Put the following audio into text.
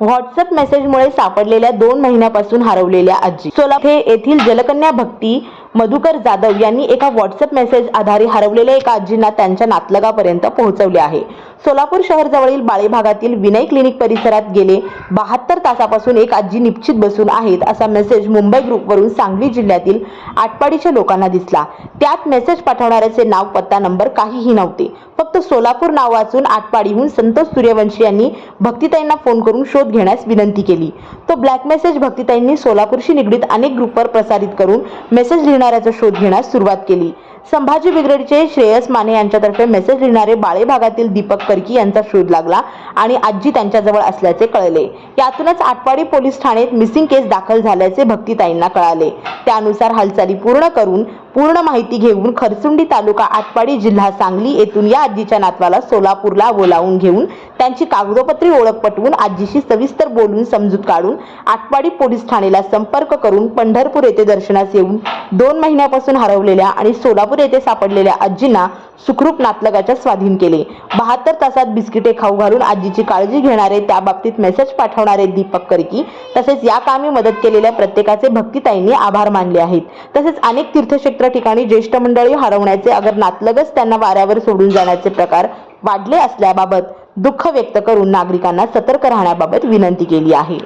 WhatsApp मेसेजमुळे सापडलेल्या दोन महिन्यापासून हरवलेल्या आजी. सोलापूर येथील जलकन्या भक्ती मधुकर जाधव यांनी एका व्हॉट्सअप मेसेज आधारे हरवलेल्या एका आजींना त्यांच्या नातलगापर्यंत पोहोचवले आहे. सोलापूर शहर जवळील बाळे भागातील विनय क्लिनिक परिसरात गेले बहात्तर तासापासून एक आजी निश्चित बसून आहेत असा मेसेज मुंबई ग्रुपवरून सांगली जिल्ह्यातील आटपाडीच्या लोकांना दिसला. त्यात मेसेज पाठवणाऱ्याचे नाव पत्ता नंबर काहीही नव्हते. फक्त सोलापूर नाव वाचून आटपाडीहून संतोष सूर्यवंशी यांनी भक्तिताईंना फोन करून शोध घेण्यास विनंती केली. तो ब्लॅक मेसेज भक्तिताईंनी सोलापूरशी निगडीत अनेक ग्रुपवर प्रसारित करून मेसेज लिहिणाऱ्याचा शोध घेण्यास सुरुवात केली. संभाजी ब्रिगेडचे श्रेयस माने यांच्यातर्फे मेसेज लिहिणारे बाळे भागातील दीपक करकी यांचा शोध लागला आणि आजी त्यांच्याजवळ असल्याचे कळले. यातूनच आटवाडी पोलीस ठाण्यात मिसिंग केस दाखल झाल्याचे भक्तीताईंना कळाले. त्यानुसार हालचाली पूर्ण करून पूर्ण माहिती घेऊन खरसुंडी तालुका आटपाडी जिल्हा सांगली येथून या आजीच्या नातवाला सोलापूरला बोलावून घेऊन त्यांची कागदोपत्री ओळख पटवून आजीशी सविस्तर बोलून समजूत काढून आटपाडी पोलीस ठाणेला संपर्क करून पंढरपूर येथे दर्शनास येऊन दोन महिन्यापासून हरवलेल्या आणि सोलापूर येथे सापडलेल्या आजींना सुखरूप नातलगाच्या स्वाधीन केले. बहात्तर तासात बिस्किटे खाऊ घालून आजीची काळजी घेणारे त्या बाबतीत मेसेज पाठवणारे दीपक करकी तसेच या कामी मदत केलेल्या प्रत्येकाचे भक्तीताईंनी आभार मानले आहेत. तसेच अनेक तीर्थक्षेत्र ठिकाणी ज्येष्ठ मंडळी हरवण्याचे अगर नातलगच त्यांना वाऱ्यावर सोडून जाण्याचे प्रकार वाढले असल्याबाबत दुःख व्यक्त करून नागरिकांना सतर्क राहण्याबाबत विनंती केली आहे.